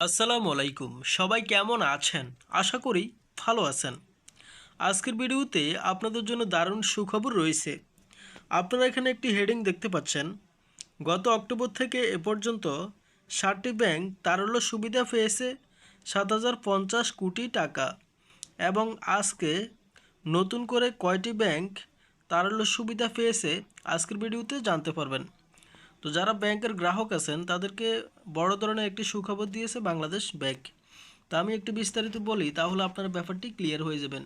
আসসালামু আলাইকুম। সবাই কেমন আছেন? আশা করি ভালো আছেন। আজকের ভিডিওতে আপনাদের জন্য দারুণ সুখবর রয়েছে। আপনারা এখানে একটি হেডিং দেখতে পাচ্ছেন। গত অক্টোবর থেকে এ পর্যন্ত ষাটটি ব্যাংক তারল্য সুবিধা পেয়েছে সাত হাজার পঞ্চাশ কোটি টাকা এবং আজকে নতুন করে কয়টি ব্যাংক তারল্য সুবিধা পেয়েছে আজকের ভিডিওতে জানতে পারবেন। তো যারা ব্যাংকের গ্রাহক আছেন, তাদেরকে বড় ধরনের একটি সুখবর দিয়েছে বাংলাদেশ ব্যাংক। তা আমি একটু বিস্তারিত বলি, তাহলে আপনারা ব্যাপারটি ক্লিয়ার হয়ে যাবেন।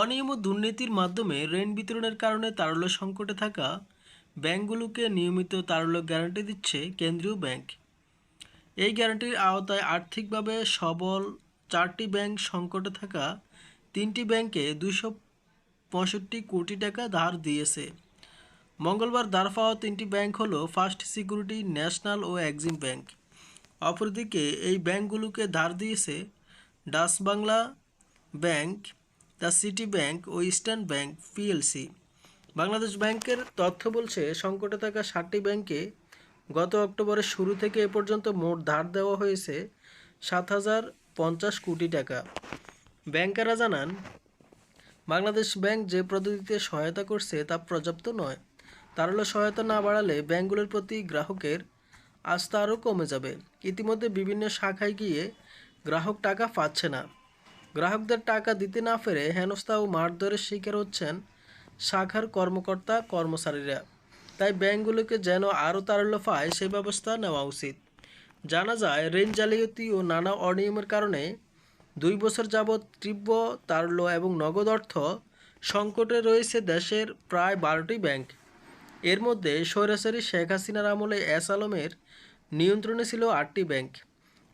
অনিয়ম ও দুর্নীতির মাধ্যমে ঋণ বিতরণের কারণে তারল্য সংকটে থাকা ব্যাংকগুলোকে নিয়মিত তারল্য গ্যারান্টি দিচ্ছে কেন্দ্রীয় ব্যাংক। এই গ্যারান্টির আওতায় আর্থিকভাবে সবল চারটি ব্যাংক সংকটে থাকা তিনটি ব্যাংকে দুশো পঁয়ষট্টি কোটি টাকা ধার দিয়েছে। মঙ্গলবার দাঁড় পাওয়া তিনটি ব্যাংক হলো ফার্স্ট সিকিউরিটি, ন্যাশনাল ও এক্সিম ব্যাংক। অপরদিকে এই ব্যাংকগুলোকে ধার দিয়েছে Dutch Bangla Bank, the City Bank O Eastern Bank PLC. Bangladesh ব্যাংকের তথ্য বলছে, সংকটে থাকা ষাটটি ব্যাংকে গত অক্টোবরের শুরু থেকে এ পর্যন্ত মোট ধার দেওয়া হয়েছে সাত হাজার পঞ্চাশ কোটি টাকা। ব্যাংকাররা জানান, বাংলাদেশ ব্যাংক যে পদ্ধতিতে সহায়তা করছে তা পর্যাপ্ত নয়। তারল্য সহায়তা না বাড়ালে ব্যাংকগুলোর প্রতি গ্রাহকের আস্থা আরও কমে যাবে। ইতিমধ্যে বিভিন্ন শাখায় গিয়ে গ্রাহক টাকা পাচ্ছে না। গ্রাহকদের টাকা দিতে না পেরে হেনস্থা ও মারধরের শিকার হচ্ছেন শাখার কর্মকর্তা, কর্মচারীরা। তাই ব্যাংকগুলোকে যেন আরও তারল্য পায়, সে ব্যবস্থা নেওয়া উচিত। জানা যায়, ঋণ জালিয়াতি ও নানা অনিয়মের কারণে দুই বছর যাবৎ তীব্র তারল্য এবং নগদ অর্থ সংকটে রয়েছে দেশের প্রায় বারোটি ব্যাংক। এর মধ্যে স্বৈরাচারী শেখ হাসিনার আমলে এস আলমের নিয়ন্ত্রণে ছিল আটটি ব্যাংক।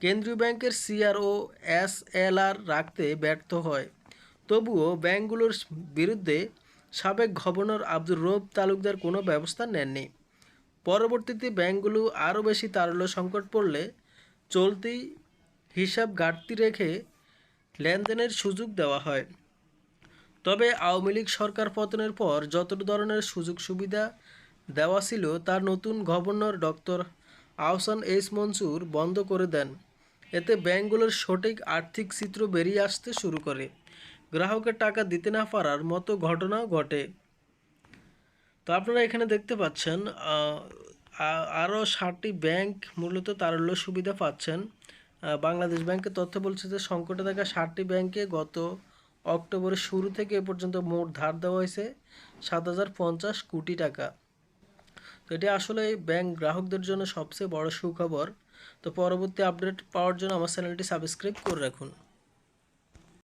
কেন্দ্রীয় ব্যাংকের সিআর ও এস এল আর রাখতে ব্যর্থ হয়। তবুও ব্যাংকগুলোর বিরুদ্ধে সাবেক গভর্নর আব্দুর রব তালুকদার কোনো ব্যবস্থা নেননি। পরবর্তীতে ব্যাংকগুলো আরও বেশি তারল্য সংকট পড়লে চলতি হিসাব ঘাটতি রেখে লেনদেনের সুযোগ দেওয়া হয়। তবে আওয়ামী লীগ সরকার পতনের পর যত ধরনের সুযোগ সুবিধা দেওয়া ছিল তার নতুন governor doctor Ahsan S Mansur বন্ধ করে দেন। এতে ব্যাংকগুলোর সঠিক আর্থিক চিত্র বেরিয়ে আসতে শুরু করে। গ্রাহকের টাকা দিতে না পারার মতো ঘটনাও ঘটে। তো আপনারা এখানে দেখতে পাচ্ছেন আরও ষাটটি ব্যাংক মূলত তারল্য সুবিধা পাচ্ছেন। বাংলাদেশ ব্যাংকের তথ্য বলছে যে সংকটে থাকা ষাটটি ব্যাংকে গত অক্টোবরের শুরু থেকে এ পর্যন্ত মোট ধার দেওয়া হয়েছে সাত হাজার পঞ্চাশ কোটি টাকা। তো এটি আসলে ব্যাংক গ্রাহকদের জন্য সবচেয়ে বড় সুখবর। তো পরবর্তী আপডেট পাওয়ার জন্য আমার চ্যানেলটি সাবস্ক্রাইব করে রাখুন।